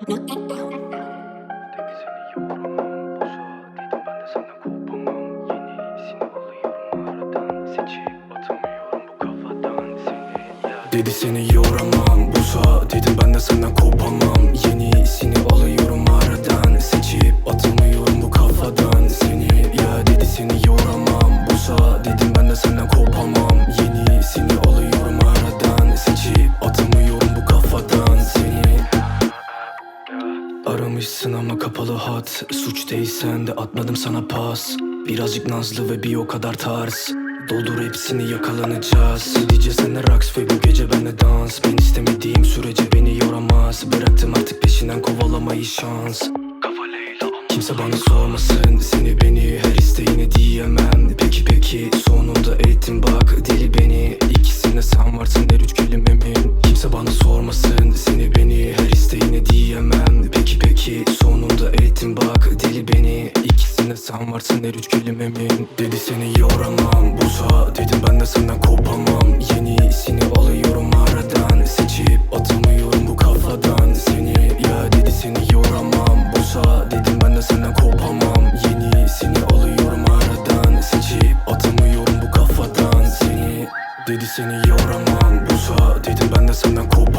Dedi seni yoramam bu boza Dedim ben de senden kopamam. Yenisini Aramışsın ama kapalı hat. Suç değilsen de atmadım sana pas. Birazcık nazlı ve bir o kadar tarz. Doldur hepsini yakalanacağız. Gideceğiz senle raks ve bu gece benle dans. Ben istemediğim sürece beni yoramaz. Bıraktım artık peşinden kovalamayı şans. Kimse bana sormasın. Seni beni Her isteğine bak deli beni İkisinde sen varsın her üç kelimemin. Dedi seni yoramam buza Dedim ben de senden kopamam. Yenisini alıyorum aradan Seçip atamıyorum bu kafadan. Seni ya dedi seni yoramam buza Dedim ben de senden kopamam. Yenisini alıyorum aradan Seçip atamıyorum bu kafadan. Seni dedi seni yoramam buza Dedim ben de senden kopamam